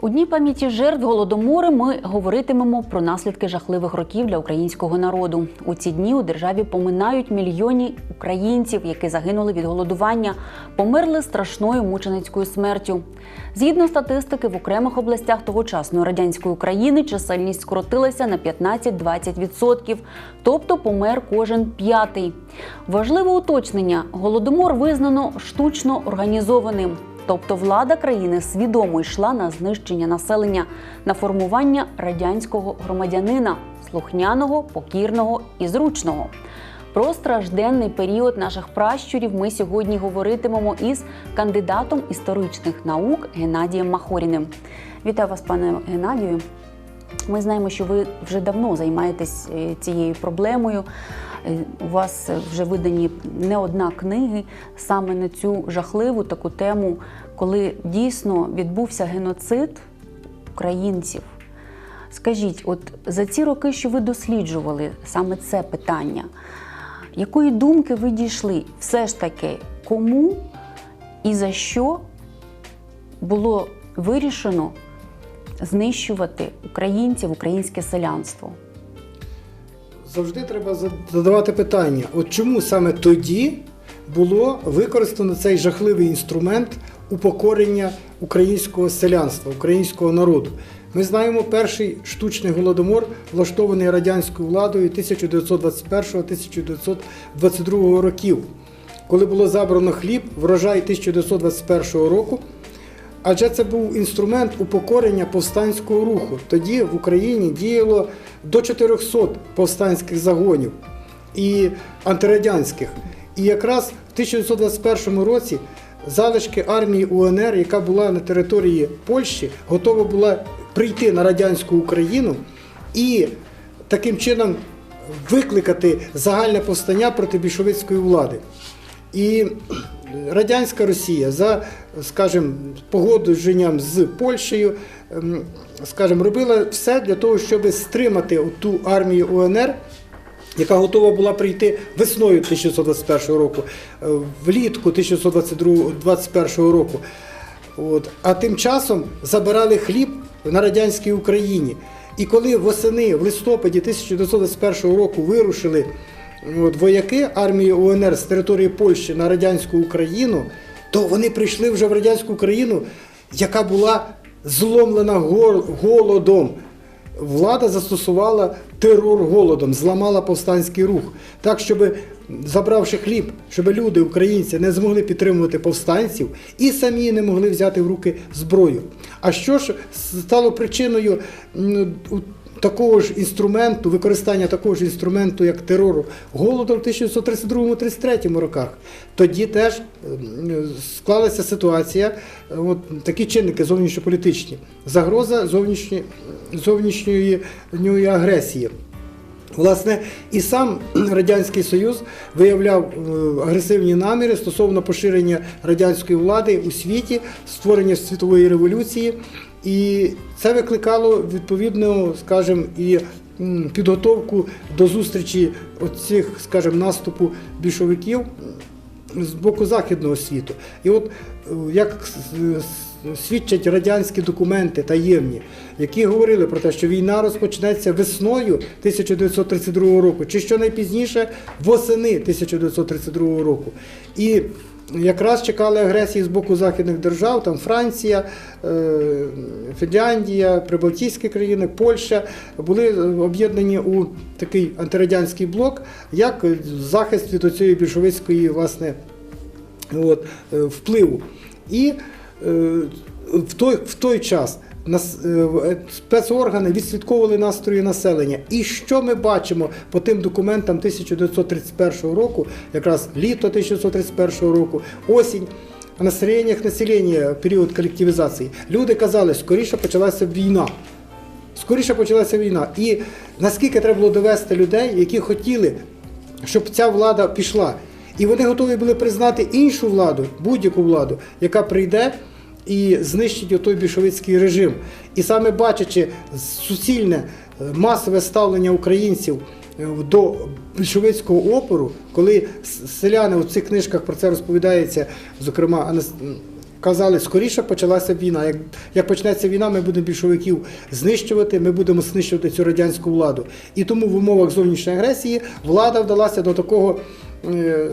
У дні пам'яті жертв голодомору ми говоритимемо про наслідки жахливих років для українського народу. У ці дні у державі поминають мільйони українців, які загинули від голодування, померли страшною мученицькою смертю. Згідно статистики, в окремих областях тогочасної радянської України чисельність скоротилася на 15-20%, тобто помер кожен п'ятий. Важливе уточнення: голодомор визнано штучно організованим. Тобто влада країни свідомо йшла на знищення населення, на формування радянського громадянина, слухняного, покірного і зручного. Про стражденний період наших пращурів ми сьогодні говоритимемо із кандидатом історичних наук Геннадієм Махоріним. Вітаю вас, пане Геннадію. Ми знаємо, що ви вже давно займаєтесь е, цією проблемою. Е, У вас вже видані не одна книги саме на цю жахливу таку тему, коли дійсно відбувся геноцид українців. Скажіть, от за ці роки, що ви досліджували саме це питання, якої думки ви дійшли? Все ж таки, кому і за що було вирішено знищувати українців, українське селянство? Завжди треба задавати питання: от чому саме тоді було використано цей жахливий інструмент упокорення українського селянства, українського народу? Ми знаємо перший штучний голодомор, влаштований радянською владою 1921-1922 років, коли було забрано хліб, врожай 1921 року. Адже це був інструмент упокорення повстанського руху. Тоді в Україні діяло до 400 повстанських загонів і антирадянських. І якраз в 1921 році залишки армії УНР, яка була на території Польщі, готова була прийти на радянську Україну і таким чином викликати загальне повстання проти більшовицької влади. І радянська Росія за, скажімо, погодженням з Польщею, ем, скажімо, робила все для того, щоб стримати ту армію УНР, яка готова була прийти весною 1921 року, е, влітку 1921 року. От. А тим часом забирали хліб на радянській Україні. І коли восени в листопаді 1921 року вирушили от, вояки армії УНР з території Польщі на радянську Україну, то вони прийшли вже в радянську Україну, яка була зломлена голодом. Влада застосувала терор голодом, зламала повстанський рух, так, щоб, забравши хліб, щоб люди, українці, не змогли підтримувати повстанців і самі не могли взяти в руки зброю. А що ж стало причиною такого ж інструменту, використання такого ж інструменту, як терору, голоду в 1932-33 роках? Тоді теж склалася ситуація, от такі чинники зовнішньополітичні, загроза зовнішньої, зовнішньої агресії. Власне, і сам Радянський Союз виявляв е, агресивні наміри стосовно поширення радянської влади у світі, створення світової революції, і це викликало відповідну, скажімо, і підготовку до зустрічі оцих, скажімо, наступу більшовиків з боку західного світу. І от е, як свідчать радянські документи таємні, які говорили про те, що війна розпочнеться весною 1932 року, чи що найпізніше восени 1932 року. І якраз чекали агресії з боку західних держав, там Франція, е, Фінляндія, Прибалтійські країни, Польща були об'єднані у такий антирадянський блок, як захист від цієї більшовицької власне от, е, впливу. І е, в, той, в той час спецоргани відслідковували настрої населення. І що ми бачимо по тим документам 1931 року, якраз літо 1931 року, осінь. В настроєннях населення період колективізації люди казали, скоріше почалася війна. Скоріше почалася війна. І наскільки треба було довести людей, які хотіли, щоб ця влада пішла. І вони готові були признати іншу владу, будь-яку владу, яка прийде і знищить отой більшовицький режим. І саме бачачи суцільне е, масове ставлення українців е, до більшовицького опору, коли селяни у цих книжках про це розповідається, зокрема казали, скоріше почалася війна. Як, як почнеться війна, ми будемо більшовиків знищувати, ми будемо знищувати цю радянську владу. І тому в умовах зовнішньої агресії влада вдалася до такого. е,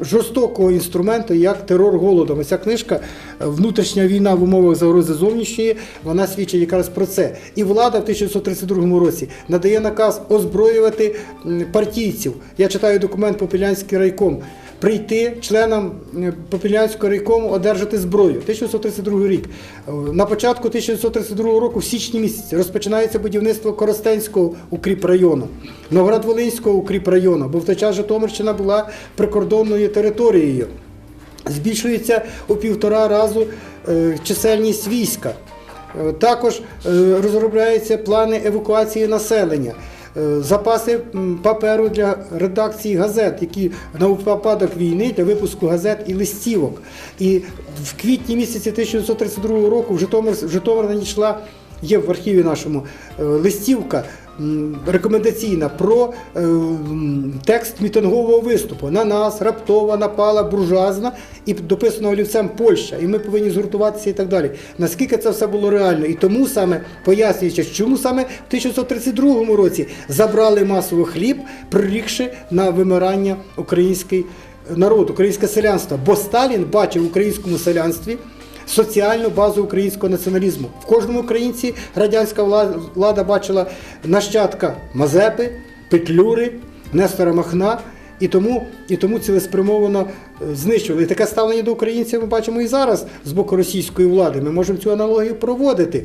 Жорстокого інструменту, як терор голодом. Ця книжка е, Внутрішня війна в умовах загрози зовнішньої, вона свідчить якраз про це. І влада в 1932 році надає наказ озброювати партійців. Я читаю документ Попілянський райком. Прийти членам е, Попілянського райкому одержати зброю. 1932 рік. Е, На початку 1932 року, в січні місяці, розпочинається будівництво Коростенського укріпрайону, Новгород-Волинського укріпрайону, бо в той час Житомирщина була прикордонною територією. Збільшується у півтора разу е, чисельність війська. Також розробляються плани евакуації населення. Е, Запаси паперу для редакції газет, які на випадок війни для випуску газет і листівок. І в квітні місяці 1932 року в Житомир, в Житомир надійшла, є в архіві нашому е, листівка рекомендаційна про е, текст мітингового виступу. На нас раптово напала буржуазна і дописано олівцем Польща, і ми повинні згуртуватися і так далі. Наскільки це все було реально? І тому саме пояснюючи, чому саме в 1932 році забрали масово хліб, прирікши на вимирання український народ, українське селянство. Бо Сталін бачив в українському селянстві соціальну базу українського націоналізму. В кожному українці радянська влада, бачила нащадка Мазепи, Петлюри, Нестора Махна. І тому, і тому цілеспрямовано е, знищували. І таке ставлення до українців ми бачимо і зараз з боку російської влади. Ми можемо цю аналогію проводити.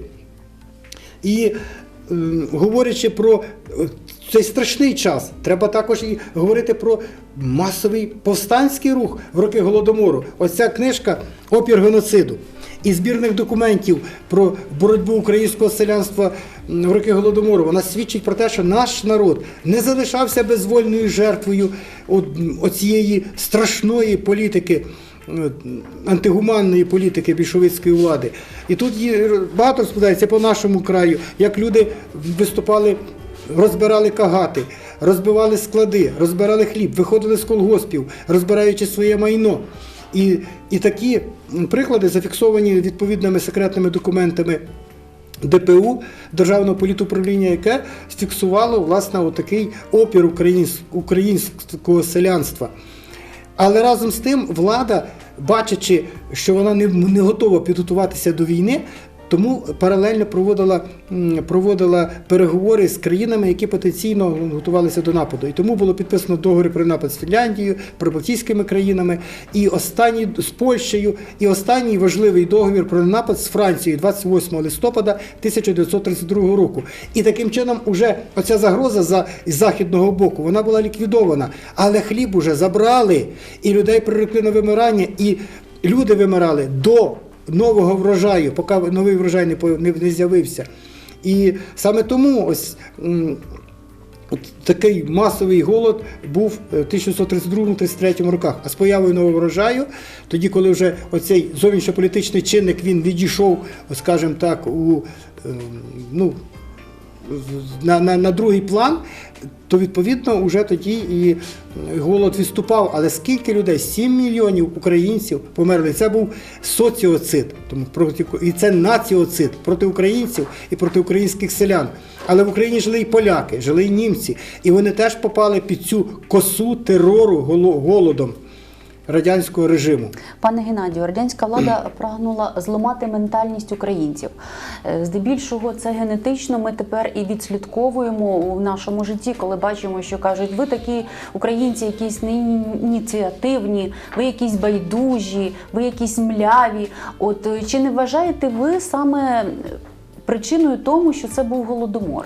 І е, говорячи про цей страшний час, треба також і говорити про масовий повстанський рух в роки Голодомору. Ось ця книжка Опір геноциду. І збірних документів про боротьбу українського селянства в роки Голодомору вона свідчить про те, що наш народ не залишався безвольною жертвою оцієї страшної політики антигуманної політики більшовицької влади. І тут багато розповідається по нашому краю, як люди виступали, розбирали кагати, розбивали склади, розбирали хліб, виходили з колгоспів, розбираючи своє майно. І, і такі приклади зафіксовані відповідними секретними документами ДПУ Державного політуправління, яке фіксувало власне отакий опір українського селянства. Але разом з тим влада, бачачи, що вона не, не готова підготуватися до війни, тому паралельно проводила, проводила переговори з країнами, які потенційно готувалися до нападу. І тому було підписано договори про напад з Фінляндією, прибалтійськими країнами, і останній з Польщею, і останній важливий договір про напад з Францією 28 листопада 1932 року. І таким чином, уже оця загроза за західного боку вона була ліквідована, але хліб уже забрали, і людей прирекли на вимирання, і люди вимирали до нового врожаю, поки новий врожай не, не, не з'явився. І саме тому ось. такий масовий голод був е, в 1932-33 роках. А з появою нового врожаю, тоді, коли вже оцей зовнішньополітичний чинник він відійшов, скажімо так, у е, ну, на, на, на другий план, то відповідно вже тоді і голод відступав. Але скільки людей? 7 мільйонів українців померли. Це був соціоцид, тому проти і це націоцид проти українців і проти українських селян. Але в Україні жили і поляки, жили і німці, і вони теж попали під цю косу терору голодом радянського режиму. Пане Геннадію, радянська влада прагнула зламати ментальність українців. Е, Здебільшого це генетично. Ми тепер і відслідковуємо у нашому житті, коли бачимо, що кажуть, ви такі українці, якісь не ініціативні, ви якісь байдужі, ви якісь мляві. От е, чи не вважаєте ви саме причиною тому, що це був голодомор?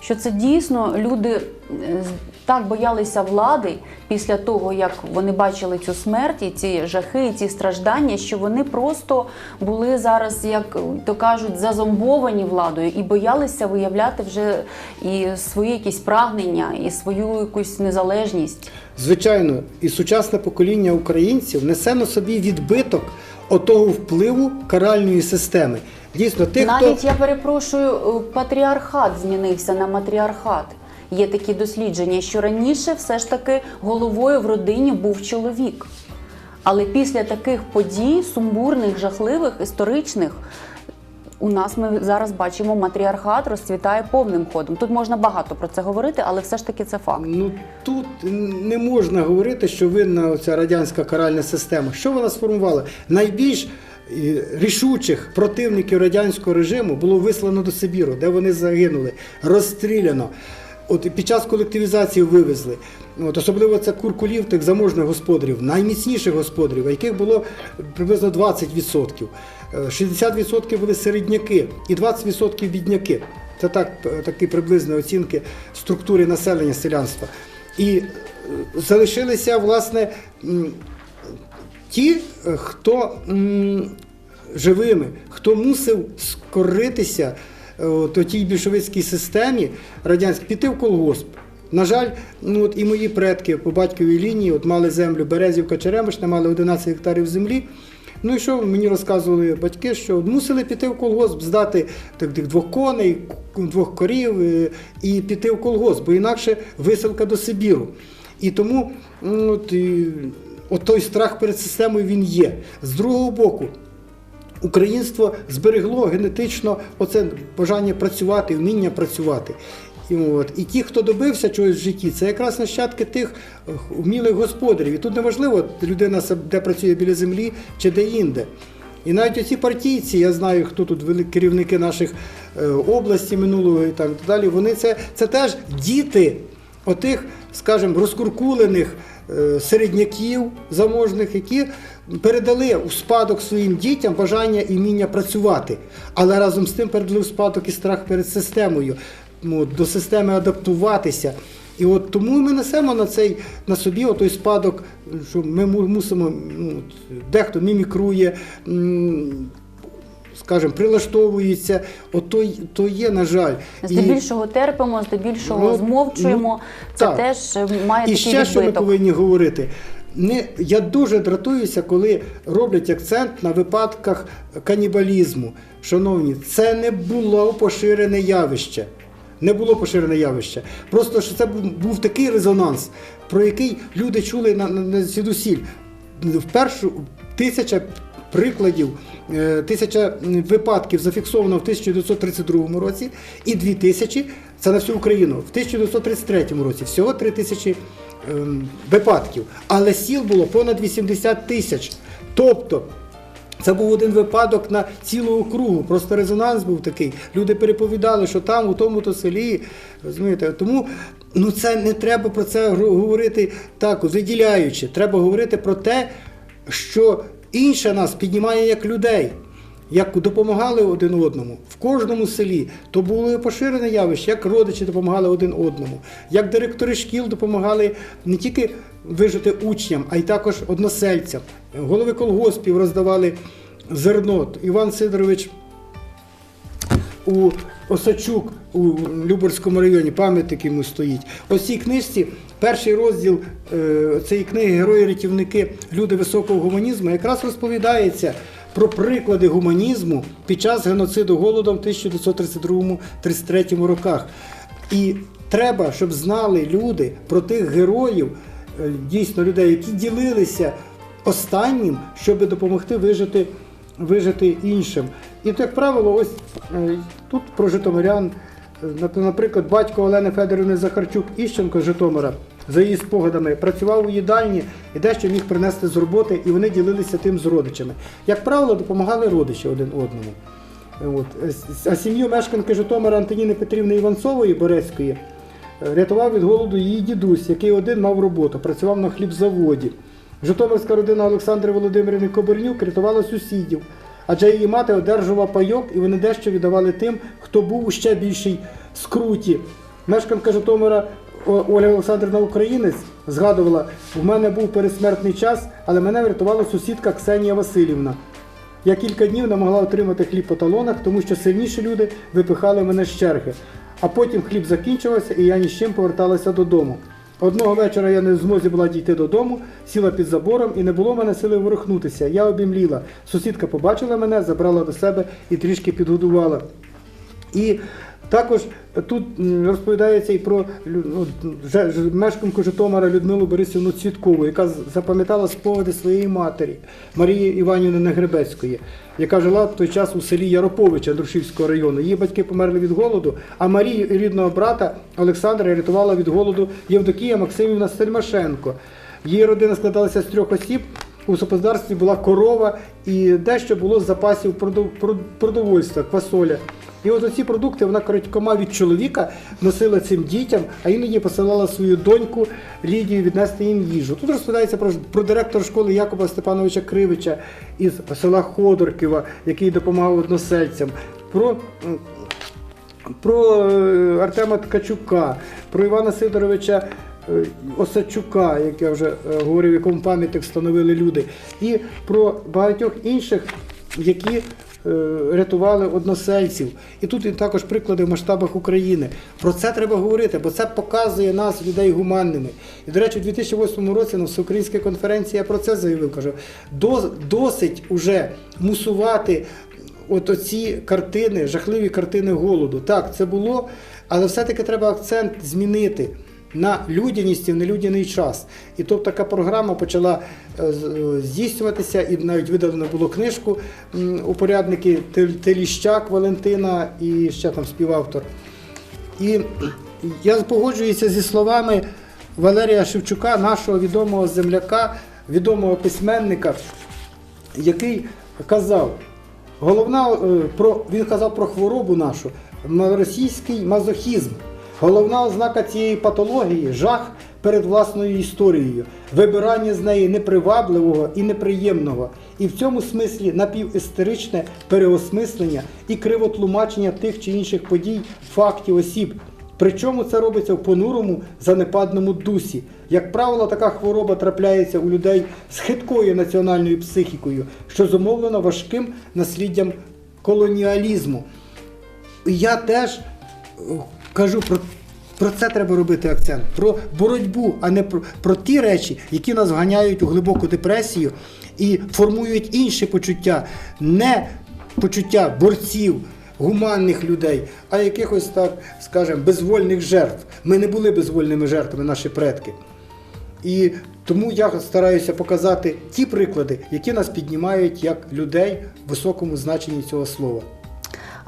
Що це дійсно люди е, так боялися влади після того, як вони бачили цю смерть, і ці жахи, і ці страждання, що вони просто були зараз, як то кажуть, зазомбовані владою і боялися виявляти вже і свої якісь прагнення, і свою якусь незалежність. Звичайно, і сучасне покоління українців несе на собі відбиток отого впливу каральної системи. Дійсно, тих, Навіть хто я перепрошую, е, патріархат змінився на матріархат. Є такі дослідження, що раніше все ж таки головою в родині був чоловік. Але після таких подій, сумбурних, жахливих, історичних, у нас ми зараз бачимо матріархат розцвітає повним ходом. Тут можна багато про це говорити, але все ж таки це факт. Ну тут не можна говорити, що винна ця радянська каральна система. Що вона сформувала? Найбільш рішучих противників радянського режиму було вислано до Сибіру, де вони загинули, розстріляно. От під час колективізації вивезли. От, особливо це куркулів тих заможних господарів, найміцніших господарів, яких було приблизно 20%. Е, 60% були середняки і 20% бідняки. Це так, такі приблизні оцінки структури населення селянства. І е, залишилися, власне, ті, е, хто м, живими, хто мусив скоритися е, от, тій більшовицькій системі радянській, піти в колгосп. На жаль, ну от і мої предки по батьковій лінії от мали землю Березівка Черемишна, мали 11 гектарів землі. Ну і що мені розказували батьки, що мусили піти в колгосп, здати так, двох коней, двох корів е, і піти в колгосп, бо інакше висилка до Сибіру. І тому ну, от, і, от той страх перед системою він є. З другого боку, українство зберегло генетично оце бажання працювати, вміння працювати. І, от. і ті, хто добився чогось в житті, це якраз нащадки тих е, вмілих господарів. І тут неважливо, людина де працює біля землі чи де інде. І навіть оці партійці, я знаю, хто тут керівники наших е, області минулого і так далі. Вони це, це теж діти отих, скажімо, розкуркулених середняків заможних, які передали у спадок своїм дітям бажання і вміння працювати, але разом з тим передали у спадок і страх перед системою, ну, до системи адаптуватися. І от тому ми несемо на цей на собі той спадок, що ми мусимо, ну, дехто мімікрує, скажімо, прилаштовується. От то, є, на жаль. І- Здебільшого терпимо, здебільшого Ну, змовчуємо. ну, це так. теж е, має І ще що ми повинні говорити. Не, я дуже дратуюся, коли роблять акцент на випадках канібалізму. Шановні, це не було поширене явище. Не було поширене явище. Просто що це був, був такий резонанс, про який люди чули на, на, на звідусіль. В першу тисяча прикладів, е, тисяча випадків зафіксовано в 1932 році, і 2000 це на всю Україну. В 1933 році всього 3 тисячі ем, випадків. Але сіл було понад 80 тисяч. Тобто це був один випадок на цілу округу. Просто резонанс був такий. Люди переповідали, що там, у тому-то селі. Розумієте? Тому ну це не треба про це говорити так, виділяючи. Треба говорити про те, що інше нас піднімає як людей. Як допомагали один одному в кожному селі, то було поширене явище, як родичі допомагали один одному, як директори шкіл допомагали не тільки вижити учням, а й також односельцям. Голови колгоспів роздавали зерно. Іван Сидорович у Осачук у Люборському районі, пам'ятник йому стоїть. Ось цій книжці, перший розділ е, цієї книги Герої-рятівники Люди високого гуманізму якраз розповідається про приклади гуманізму під час геноциду голодом в 1932-33 роках. І треба, щоб знали люди про тих героїв, е, дійсно людей, які ділилися останнім, щоб допомогти вижити, вижити іншим. І, як правило, ось е, тут про Житомирян, е, наприклад, батько Олени Федорівни Захарчук Іщенко з Житомира, за її спогадами, працював у їдальні і дещо міг принести з роботи, і вони ділилися тим з родичами. Як правило, допомагали родичі один одному. От. Е, А сім'ю мешканки Житомира Антоніни Петрівни Іванцової Борецької рятував від голоду її дідусь, який один мав роботу, працював на хлібзаводі. Житомирська родина Олександри Володимирівни Кобернюк рятувала сусідів, адже її мати одержувала пайок, і вони дещо віддавали тим, хто був у ще більшій скруті. Мешканка Житомира Ольга Олександрівна Українець згадувала, в мене був пересмертний час, але мене врятувала сусідка Ксенія Васильівна. Я кілька днів не могла отримати хліб по талонах, тому що сильніші люди випихали мене з черги. А потім хліб закінчувався, і я ні з чим поверталася додому. Одного вечора я не в змозі була дійти додому, сіла під забором і не було мене сили ворухнутися. Я обімліла. Сусідка побачила мене, забрала до себе і трішки підгодувала. І Також тут розповідається і про ну, мешканку Житомира Людмилу Борисівну Цвіткову, яка запам'ятала спогади своєї матері Марії Іванівни Негребецької, яка жила в той час у селі Яроповича Друшівського району. Її батьки померли від голоду, а Марію і рідного брата Олександра рятувала від голоду Євдокія Максимівна Стельмашенко. Її родина складалася з трьох осіб. У господарстві була корова і дещо було з запасів продов- продовольства, квасоля. І от оці продукти вона крадькома від чоловіка носила цим дітям, а іноді посилала свою доньку Лідію віднести їм їжу. Тут розповідається про, про директора школи Якоба Степановича Кривича із села Ходорківа, який допомагав односельцям. Про про е, Артема Ткачука, про Івана Сидоровича е, Осадчука, як я вже е, говорив, якому пам'ятник встановили люди, і про багатьох інших, які рятували односельців. І тут і також приклади в масштабах України. Про це треба говорити, бо це показує нас, людей гуманними. І, до речі, у 2008 році на всеукраїнській конференції я про це заявив. Кажу, досить уже мусувати от оці картини, жахливі картини голоду. Так, це було, але все-таки треба акцент змінити на людяність і в нелюдяний час. І тобто така програма почала е, е, здійснюватися, і навіть видалено було книжку м, упорядники Теліщак Валентина і ще там співавтор. І я погоджуюся зі словами Валерія Шевчука, нашого відомого земляка, відомого письменника, який казав, головна е, про він казав про хворобу нашу, російський мазохізм. Головна ознака цієї патології жах перед власною історією, вибирання з неї непривабливого і неприємного, і в цьому смислі напівістеричне переосмислення і кривотлумачення тих чи інших подій, фактів, осіб. Причому це робиться в понурому занепадному дусі. Як правило, така хвороба трапляється у людей з хиткою національною психікою, що зумовлено важким насліддям колоніалізму. Я теж кажу про, про це треба робити акцент. Про боротьбу, а не про, про ті речі, які нас вганяють у глибоку депресію і формують інші почуття, не почуття борців, гуманних людей, а якихось так, скажімо, безвольних жертв. Ми не були безвольними жертвами, наші предки. І тому я стараюся показати ті приклади, які нас піднімають як людей в високому значенні цього слова.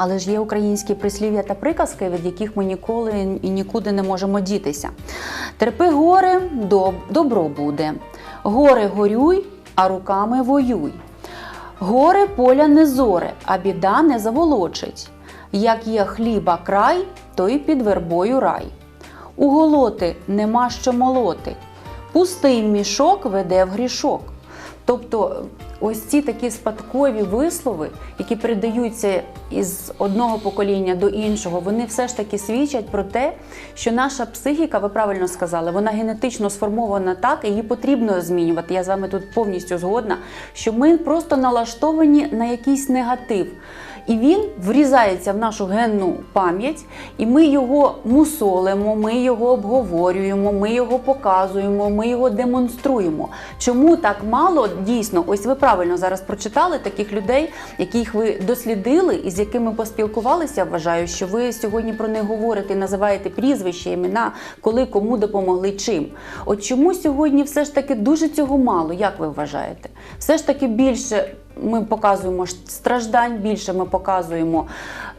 Але ж є українські прислів'я та приказки, від яких ми ніколи і нікуди не можемо дітися. Терпи горе, доб- добро буде. Горе горюй, а руками воюй. Горе поля не зоре, а біда не заволочить. Як є хліба край, то й під вербою рай. У голоти нема що молоти. Пустий мішок веде в грішок. Тобто, ось ці такі спадкові вислови, які передаються із одного покоління до іншого, вони все ж таки свідчать про те, що наша психіка, ви правильно сказали, вона генетично сформована так, і її потрібно змінювати. Я з вами тут повністю згодна, що ми просто налаштовані на якийсь негатив. І він врізається в нашу генну пам'ять, і ми його мусолимо, ми його обговорюємо, ми його показуємо, ми його демонструємо. Чому так мало дійсно? Ось ви правильно зараз прочитали таких людей, яких ви дослідили і з якими поспілкувалися. Вважаю, що ви сьогодні про них говорите, називаєте прізвища, імена, коли кому допомогли чим. От чому сьогодні все ж таки дуже цього мало? Як ви вважаєте? Все ж таки більше ми показуємо страждань, більше ми показуємо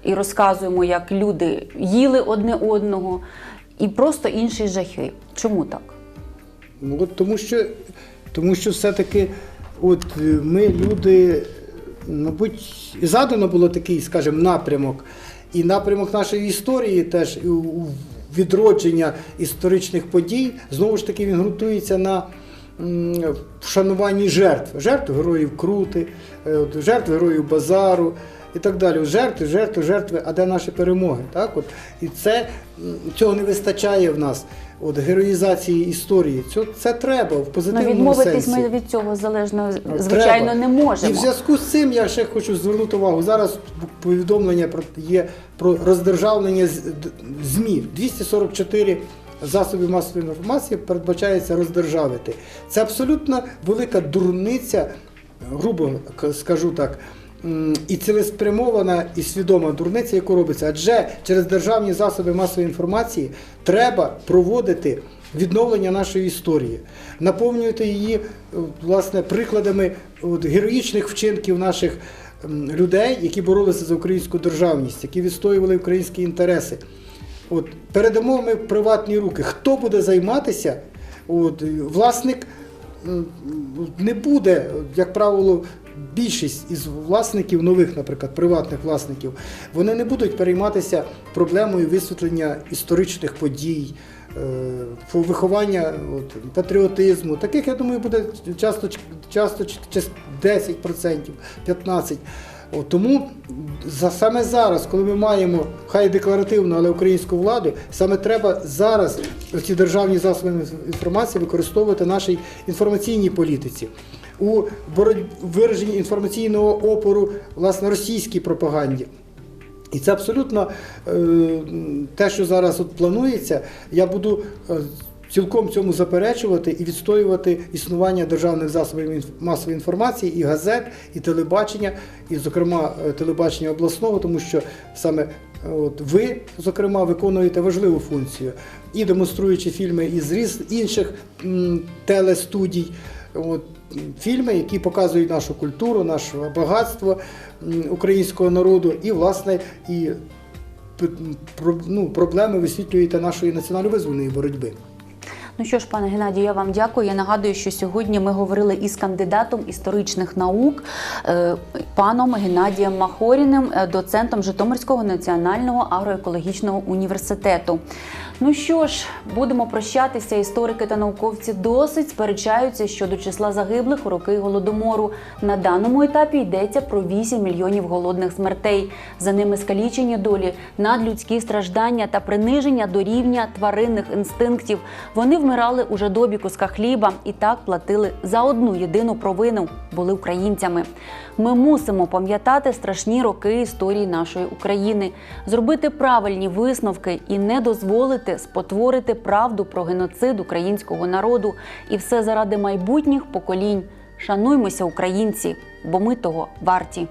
і розказуємо, як люди їли одне одного, і просто інші жахи. Чому так? Ну, от тому, що, тому що все-таки от е, ми люди, мабуть, задано було такий, скажімо, напрямок. І напрямок нашої історії теж відродження історичних подій, знову ж таки, він ґрунтується на вшануванні жертв. Жертв героїв Крути, е, жертв героїв Базару і так далі. Жертви, жертви, жертви, а де наші перемоги? Так? От, і це, цього не вистачає в нас. От, героїзації історії. Це, це треба в Ну, позитивному відмовитись сенсі. ми від цього залежно, Треба. звичайно, не І в зв'язку з цим я ще хочу звернути увагу. Зараз повідомлення про є про роздержавлення ЗМІ. 244 засобів масової інформації передбачається роздержавити. Це абсолютно велика дурниця, грубо скажу так. і цілеспрямована і свідома дурниця, яку робиться. Адже через державні засоби масової інформації треба проводити відновлення нашої історії, наповнювати її е, власне прикладами от, героїчних вчинків наших людей, які боролися за українську державність, які відстоювали українські інтереси. От, передамо ми в приватні руки. Хто буде займатися? От, власник не буде, як правило, більшість із власників, нових, наприклад, приватних власників, вони не будуть перейматися проблемою висвітлення історичних подій, е, виховання от, патріотизму. Таких, я думаю, буде часто, часто 10%, 15%. Тому саме зараз, коли ми маємо хай декларативну, але українську владу, саме треба зараз ці державні засоби інформації використовувати в нашій інформаційній політиці. У вираженні інформаційного опору власне російській пропаганді. І це абсолютно е, те, що зараз от планується, я буду е, цілком цьому заперечувати і відстоювати існування державних засобів масової інформації, і газет, і телебачення, і, зокрема, е, телебачення обласного, тому що саме е, от ви, зокрема, виконуєте важливу функцію і демонструючи фільми із інших телестудій. От, фільми, які показують нашу культуру, наше багатство українського народу, і, власне, і ну, проблеми висвітлюєте нашої національно-визвольної боротьби. Ну що ж, пане Геннадію, я вам дякую. Я нагадую, що сьогодні ми говорили із кандидатом історичних наук е, паном Геннадієм Махоріним, е, доцентом Житомирського національного агроекологічного університету. Ну що ж, будемо прощатися. Історики та науковці досить сперечаються щодо числа загиблих у роки голодомору. На даному етапі йдеться про 8 мільйонів голодних смертей. За ними скалічені долі, надлюдські страждання та приниження до рівня тваринних інстинктів. Вони вмирали у жадобі куска хліба і так платили за одну єдину провину були українцями. Ми мусимо пам'ятати страшні роки історії нашої України, зробити правильні висновки і не дозволити спотворити правду про геноцид українського народу. І все заради майбутніх поколінь. Шануймося, українці, бо ми того варті.